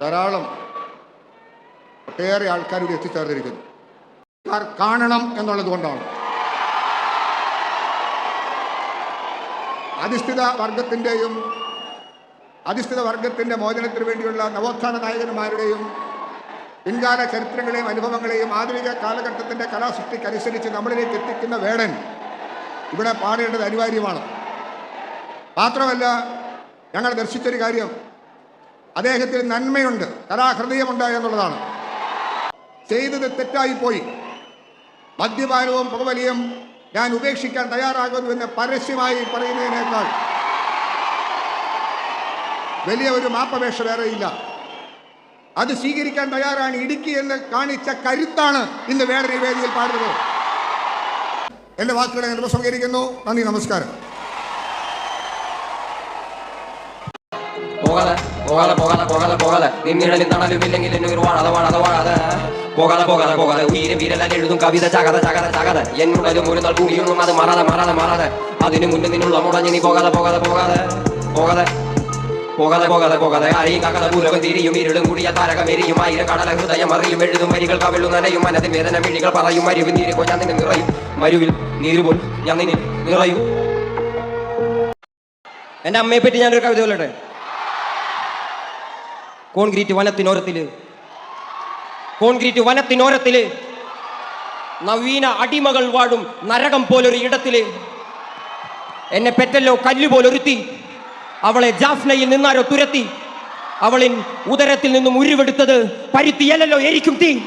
ധാരാളം ഒട്ടേറെ ആൾക്കാർ ഇവിടെ എത്തിച്ചേർന്നിരിക്കുന്നു. കാണണം എന്നുള്ളത് കൊണ്ടാണ്. അധിഷ്ഠിത വർഗത്തിന്റെയും അധിഷ്ഠിത വർഗത്തിന്റെ മോചനത്തിന് വേണ്ടിയുള്ള നവോത്ഥാന നായകന്മാരുടെയും പിൻകാല ചരിത്രങ്ങളെയും അനുഭവങ്ങളെയും ആധുനിക കാലഘട്ടത്തിന്റെ കലാസൃഷ്ടിക്കനുസരിച്ച് നമ്മളിലേക്ക് എത്തിക്കുന്ന വേടൻ ഇവിടെ പാടേണ്ടത് അനിവാര്യമാണ്. മാത്രമല്ല ഞങ്ങൾ ദർശിച്ചൊരു കാര്യം അദ്ദേഹത്തിന് നന്മയുണ്ട് കലാഹൃദയമുണ്ട് എന്നുള്ളതാണ്. ചെയ്തത് തെറ്റായിപ്പോയി. മദ്യപാനവും പുകവലിയും ഞാൻ ഉപേക്ഷിക്കാൻ തയ്യാറാകുന്നു എന്ന് പരസ്യമായി പറയുന്നതിനേക്കാൾ വലിയ ഒരു മാപ്പപേക്ഷ വേറെയില്ല. അത് സ്വീകരിക്കാൻ തയ്യാറാണ് ഇടുക്കി എന്ന് കാണിച്ച കരുത്താണ് ഇന്ന് വേറെ വേദിയിൽ പാടുന്നത്. എന്റെ വാക്കുകളെ ഞാൻ നന്ദി നമസ്കാരം. പോകാല പോകാല പോകാല പോകാതെ നിന്നിടലിൽ തണലുമില്ലെങ്കിൽ എന്നൊരു വാഴാതെ വാഴാതെ വാഴാതെ പോകാല പോകാല പോകാതെ ഉയരും വിരലാൽ എഴുതും കവിത ചകത ചകത ചകത. എന്നുള്ളതും ഒരു നാൾ കൂടിയൊന്നും അത് മാറാതെ മാറാതെ മാറാതെ. അതിനു മുന്നേ നിന്നുള്ള മുടഞ്ഞ് നീ പോകാതെ പോകാതെ പോകാതെ പോകാതെ. പോകാതെ പോകാതെ പോകാതെ. ആരെയും കാക്കാതെ പൂരകം തിരിയും ഇരുളും കൂടിയ താരകമെരിയും ആയിരം കടല ഹൃദയം അറിയും എഴുതും വരികൾ കവിളും നനയും. മനതിൽ വേദന മിഴികൾ പറയും മരുവിൽ നീരുപോ ഞാൻ നിന്നെ നിറയും. മരുവിൽ നീരുപോൽ ഞാൻ നിന്നെ നിറയും. എന്റെ അമ്മയെ പറ്റി ഞാനൊരു കവിത കൊല്ലട്ടെ കോൺക്രീറ്റ് വനത്തിനോരത്തിൽ. കോൺക്രീറ്റ് വനത്തിനോരത്തിൽ. നവീന അടിമകൾ വാഴും നരകം പോലൊരു ഇടത്തിൽ. എന്നെ പെറ്റല്ലോ കല്ല് പോലൊരുത്തി. അവളെ ജാഫ്നയിൽ നിന്നാരോ തുരത്തി. അവളിൻ ഉദരത്തിൽ നിന്നും ഉരുവെടുത്തത് പരുത്തിയല്ലോ എരിക്കും തീ.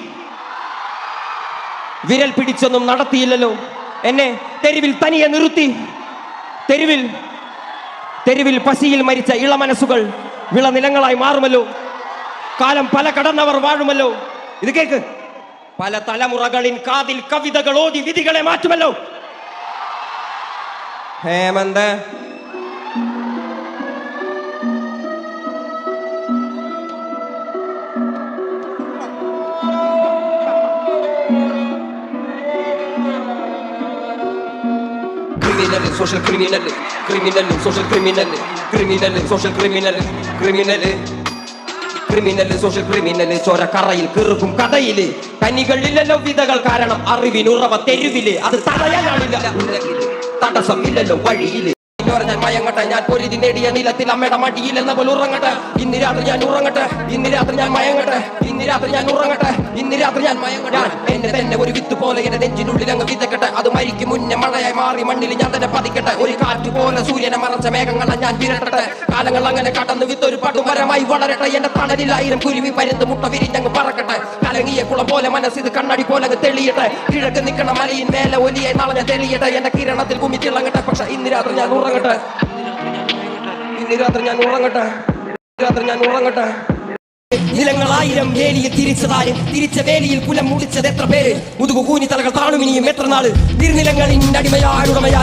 വിരൽ പിടിച്ചൊന്നും നടത്തിയില്ലല്ലോ. എന്നെ തെരുവിൽ തനിയെ നിർത്തി. തെരുവിൽ തെരുവിൽ പശിയിൽ മരിച്ച ഇളമനസ്സുകൾ വിളനിലങ്ങളായി മാറുമല്ലോ. കാലം പല കടന്നവർ വാഴുമല്ലോ. ഇത് കേക്ക്. പല തലമുറകളിൻ കാതിൽ കവിതകൾ ഓടി വിധികളെ മാറ്റുമല്ലോ. Hemanth. Social criminal criminal social criminal criminal social criminal criminal criminal social criminal ചോരക്കറയിൽ കിറുക്കും കഥയിൽ. കനികളില്ലല്ലോ വിധകൾ കാരണം അറിവിനുറവ തെരുവിൽ. അത് തടയാനാണില്ല തടസ്സമില്ലല്ലോ വഴിയിൽ. പറഞ്ഞാൽ മയങ്ങട്ടെ ഞാൻ പൊരുതി നേടിയ നിലത്തിൽ അമ്മയുടെ മടിയിൽ എന്ന പോലെ ഉറങ്ങട്ടെ. ഇന്ന് രാത്രി ഞാൻ ഉറങ്ങട്ടെ ഇന്ന് രാത്രി ഞാൻ മയങ്ങട്ടെ ഇന്ന് രാത്രി ഞാൻ ഉറങ്ങട്ടെ ഇന്ന് രാത്രി ഞാൻ മയങ്ങട്ടെ. എന്നെ തന്നെ ഒരു വിത്ത് പോലെ എന്റെ നെഞ്ചിനുള്ളിൽ അങ്ങ് വിതക്കട്ടെ. അത് മരിക്കും. മുന്നേ മഴയായി മാറി മണ്ണിൽ ഞാൻ തന്നെ പതിക്കട്ടെ. ഒരു കാറ്റ് പോലെ സൂര്യനെ മറച്ച മേഘങ്ങളെ ഞാൻ വിരട്ടട്ടെ. കാലങ്ങൾ അങ്ങനെ കടന്ന് വിത്തൊരു പടുമരമായി വളരട്ടെ. എന്റെ തണലിലായിരം കുരുവി പരുന്ന് മുട്ട വിരിഞ്ഞങ്ങ് പറക്കട്ടെ. കലങ്ങിയ കുളം പോലെ മനസ്സിത് കണ്ണടി പോലെ തെളിയട്ടെ. കിഴക്ക് നിൽക്കണ മലയിൻ മേലെ ഒലിയെ നളഞ്ഞ തെളിയട്ടെ. എന്റെ കിരണത്തിൽ കുമ്മി തിളങ്ങട്ടെ പക്ഷെ ഇന്ന് രാത്രി ഞാൻ ഉറങ്ങട്ടെ. ഇന്ന് രാത്രി ഞാൻ ഉറങ്ങട്ടെ. രാത്രി ഞാൻ ഉറങ്ങട്ടെ. നിലങ്ങളായിരം വേലിയിൽ തിരിച്ചതാര് തിരിച്ച വേലിയിൽ കുലം മുടിച്ചത് എത്ര പേര്? മുതുകു കൂനി തലകൾ താണുമിനിയും എത്ര നാൾ? തിരുനിലങ്ങളിന്റെ അടിമയാടുടമയായി